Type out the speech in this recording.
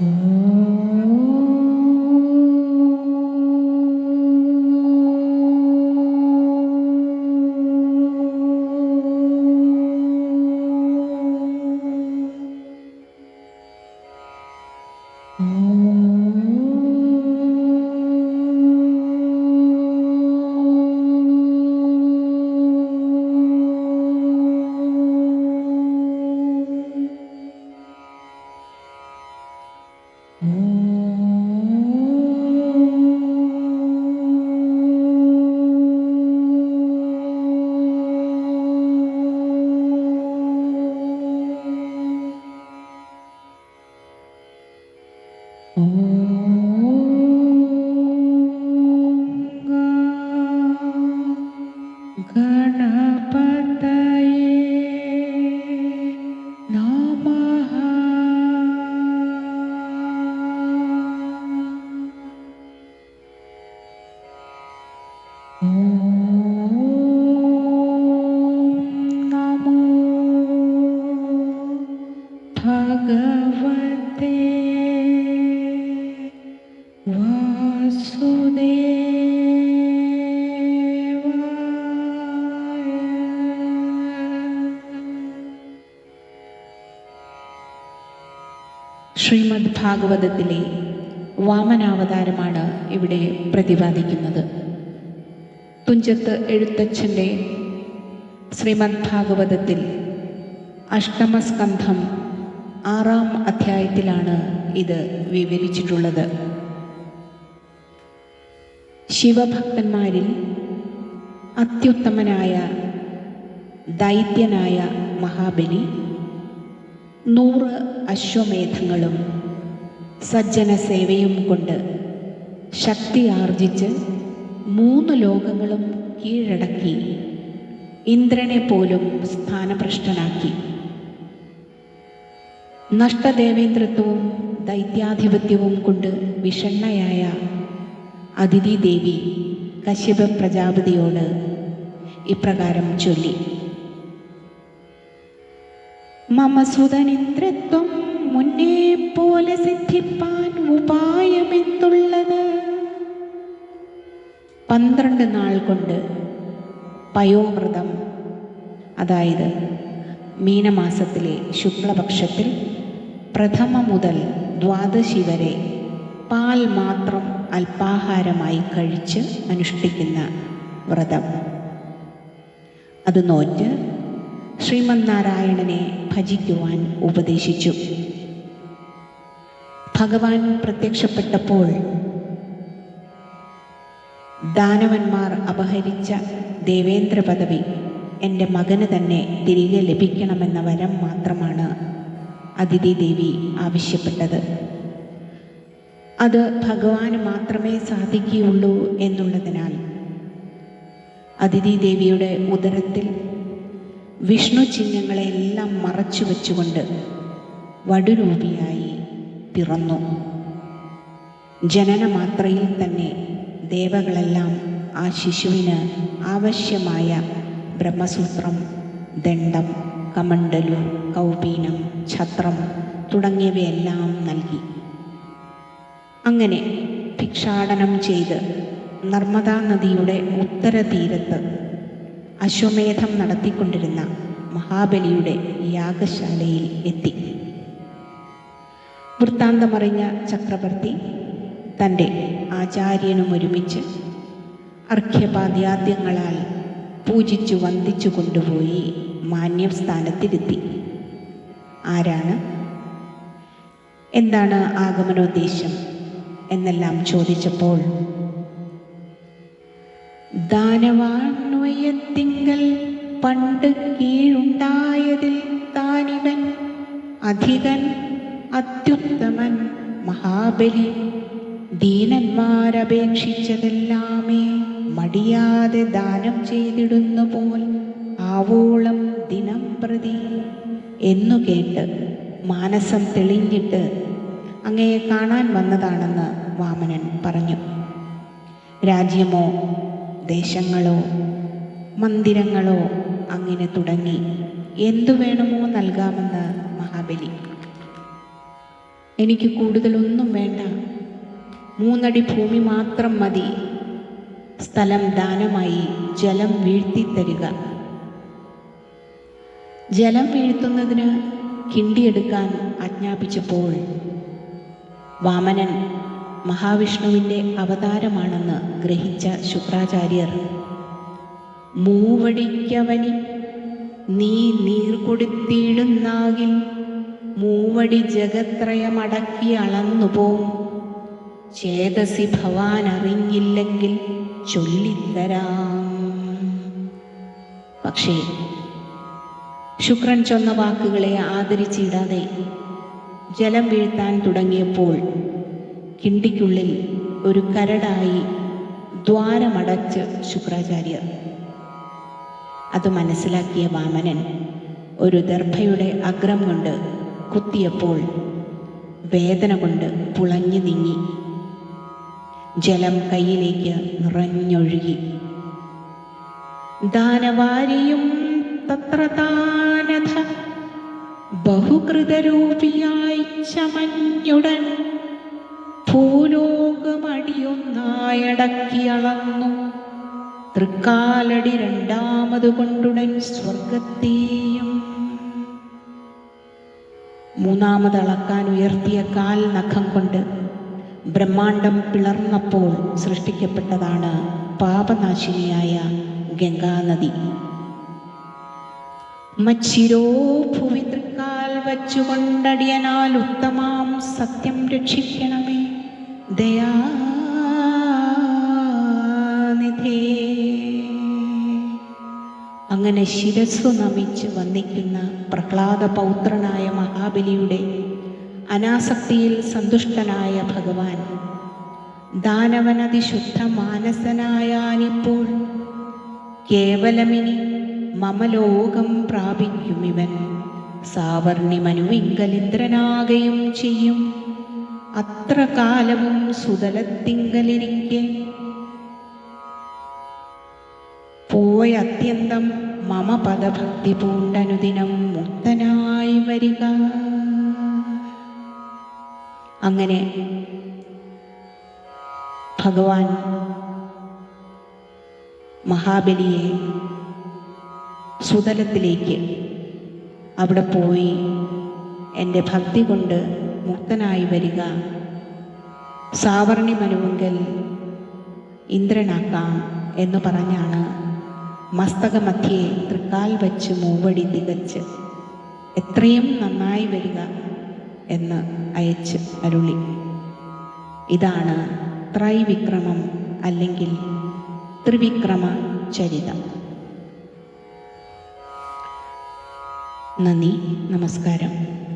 Mm-hmm. Shrimad ഭാഗവതത്തിലെ വാമനാവതാരമാണ് ഇവിടെ പ്രതിപാദിക്കുന്നത്. തുഞ്ചത്ത് എഴുത്തച്ഛന്റെ ശ്രീമദ് ഭാഗവതത്തിൽ അഷ്ടമസ്കന്ധം ആറാം അധ്യായത്തിലാണ് ഇത് വിവരിച്ചിട്ടുള്ളത്. ശിവഭക്തന്മാരിൽ അത്യുത്തമനായ ദൈത്യനായ മഹാബലി നൂറ് അശ്വമേധങ്ങളും സജ്ജന സേവയും കൊണ്ട് ശക്തി ആർജിച്ച് മൂന്ന് ലോകങ്ങളും കീഴടക്കി ഇന്ദ്രനെ പോലും സ്ഥാനഭ്രഷ്ടനാക്കി. നഷ്ടദേവേന്ദ്രത്വവും ദൈത്യാധിപത്യവും കൊണ്ട് വിഷണ്ണയായ അതിഥി ദേവി കശ്യപ പ്രജാപതിയോട് ഇപ്രകാരം ചൊല്ലി. മമ സുതനിന്ദ്രത്വം മുന്നേ പോലെ സിദ്ധിപ്പാൻ ഉപായമെന്തുള്ളത്? പന്ത്രണ്ട് നാൾ കൊണ്ട് പയോമൃതം അതായത് മീനമാസത്തിലെ ശുക്ലപക്ഷത്തിൽ പ്രഥമ മുതൽ ദ്വാദശി വരെ പാൽ മാത്രം അല്പാഹാരമായി കഴിച്ച് അനുഷ്ഠിക്കുന്ന വ്രതം. അത് നോറ്റ് ശ്രീമന്നാരായണനെ ഭജിക്കുവാൻ ഉപദേശിച്ചു. ഭഗവാൻ പ്രത്യക്ഷപ്പെട്ടപ്പോൾ ദാനവന്മാർ അപഹരിച്ച ദേവേന്ദ്ര പദവി എന്റെ മകന് തന്നെ തിരികെ ലഭിക്കണമെന്ന വരം മാത്രമാണ് അതിഥി ദേവി ആവശ്യപ്പെട്ടത്. അത് ഭഗവാന് മാത്രമേ സാധിക്കുകയുള്ളൂ എന്നുള്ളതിനാൽ അതിഥി ദേവിയുടെ ഉദരത്തിൽ വിഷ്ണു ചിഹ്നങ്ങളെല്ലാം മറച്ചു വെച്ചുകൊണ്ട് വടുരൂപിയായി പിറന്നു. ജനനമാത്രയിൽ തന്നെ ദേവകളെല്ലാം ആ ശിശുവിന് ആവശ്യമായ ബ്രഹ്മസൂത്രം ദണ്ഡം കമണ്ടലു കൗപീനം ഛത്രം തുടങ്ങിയവയെല്ലാം നൽകി. അങ്ങനെ ഭിക്ഷാടനം ചെയ്ത് നർമ്മദാ നദിയുടെ ഉത്തര തീരത്ത് അശ്വമേധം നടത്തിക്കൊണ്ടിരുന്ന മഹാബലിയുടെ യാഗശാലയിൽ എത്തി. വൃത്താന്തമറിഞ്ഞ ചക്രവർത്തി തന്റെ ആചാര്യനും ഒരുമിച്ച് അർഘ്യപാദ്യാദ്യങ്ങളാൽ പൂജിച്ചു വന്ദിച്ചു കൊണ്ടുപോയി മാന്യം സ്ഥാനത്തിരുത്തി ആരാണ്? എന്താണ് ആഗമനോദ്ദേശം? എന്നെല്ലാം ചോദിച്ചപ്പോൾ ദാനവാൺവയത്തിങ്കൽ പണ്ട് കീഴുണ്ടായതിൽ താനിവൻ. അധികൻ അത്യുത്തമൻ മഹാബലി ദീനന്മാരപേക്ഷിച്ചതെല്ലാമേ മടിയാതെ ദാനം ചെയ്തിടുന്നു പോൽ ആവോളം ദിനം പ്രതി. എന്നു കേട്ട് മാനസം തെളിഞ്ഞിട്ട് അങ്ങയെ കാണാൻ വന്നതാണെന്ന് വാമനൻ പറഞ്ഞു. രാജ്യമോ ദേശങ്ങളോ മന്ദിരങ്ങളോ അങ്ങനെ തുടങ്ങി. എന്തു വേണമോ നൽകാമെന്ന് മഹാബലി. എനിക്ക് കൂടുതലൊന്നും വേണ്ട. മൂന്നടി ഭൂമി മാത്രം മതി. സ്ഥലം ദാനമായി ജലം വീഴ്ത്തി തരിക. ജലം വീഴ്ത്തുന്നതിന് കിണ്ടിയെടുക്കാൻ ആജ്ഞാപിച്ചപ്പോൾ വാമനൻ മഹാവിഷ്ണുവിന്റെ അവതാരമാണെന്ന് ഗ്രഹിച്ച ശുക്രാചാര്യർ മൂവടിക്കവനി നീ നീർ കൊടുത്തിടുന്നാകിൽ മൂവടി ജഗത്രയമടക്കി അളന്നുപോം. ചേതസി ഭവാൻ അറിഞ്ഞില്ലെങ്കിൽ ചൊല്ലിത്തരാം. പക്ഷേ ശുക്രൻ ചൊന്ന വാക്കുകളെ ആദരിച്ചിടാതെ ജലം വീഴ്ത്താൻ തുടങ്ങിയപ്പോൾ കിണ്ടിക്കുള്ളിൽ ഒരു കരടായി ദ്വാരമടച്ച് ശുക്രാചാര്യർ അത് മനസ്സിലാക്കിയ വാമനൻ ഒരു ദർഭയുടെ അഗ്രം കൊണ്ട് കുത്തിയപ്പോൾ വേദന കൊണ്ട് പുളഞ്ഞു നീങ്ങി. ജലം കയ്യിലേക്ക് നിറഞ്ഞൊഴുകി. ദാനവാരിയും തത്ര താനഥ ബഹുകൃതരൂപിയായി ചമഞ്ഞുടൻ ഭൂലോകമടിയൊന്നായടക്കിയളന്നു തൃക്കാലടി രണ്ടാമത് കൊണ്ടുടൻ സ്വർഗത്തെയും. മൂന്നാമത് അളക്കാൻ ഉയർത്തിയ കാൽ നഖം കൊണ്ട് ബ്രഹ്മാണ്ടം പിളർന്നപ്പോൾ സൃഷ്ടിക്കപ്പെട്ടതാണ് പാപനാശിനിയായ ഗംഗാനദി. മച്ചിരോ ഭൂമി തൃക്കാൽ വച്ചുകൊണ്ടടിയനാൽ ഉത്തമാം സത്യം രക്ഷിക്കണമേ. ദയാനിധേ അങ്ങനെ ശിരസ്സു നമിച്ച് വന്നിക്കുന്ന പ്രഹ്ലാദ പൗത്രനായ മഹാബലിയുടെ അനാസക്തിയിൽ സന്തുഷ്ടനായ ഭഗവാൻ. ദാനവനതിശുദ്ധ മാനസനായാനിപ്പോൾ കേവലമിനി മമലോകം പ്രാപിക്കുമിവൻ. സാവർണിമനുവിങ്കലിന്ദ്രനാകയും ചെയ്യും. അത്ര കാലവും സുതലത്തിങ്കലിരിക്കെ പോയ അത്യന്തം മമ പദഭക്തി പൂണ്ടനുദിനം മുക്തനായി വരിക. അങ്ങനെ ഭഗവാൻ മഹാബലിയെ സുതലത്തിലേക്ക് അവിടെ പോയി എന്റെ ഭക്തി കൊണ്ട് മുക്തനായി വരിക. സാവർണി മനുവെങ്കിൽ ഇന്ദ്രനാക്കാം എന്ന് പറഞ്ഞാണ് മസ്തകമധ്യേ തൃക്കാൽ വച്ച് മൂവടി തികച്ച് എത്രയും നന്നായി വരിക എന്ന് അയച്ച് അരുളി. ഇതാണ് ത്രൈവിക്രമം അല്ലെങ്കിൽ ത്രിവിക്രമ ചരിതം. നന്ദി നമസ്കാരം.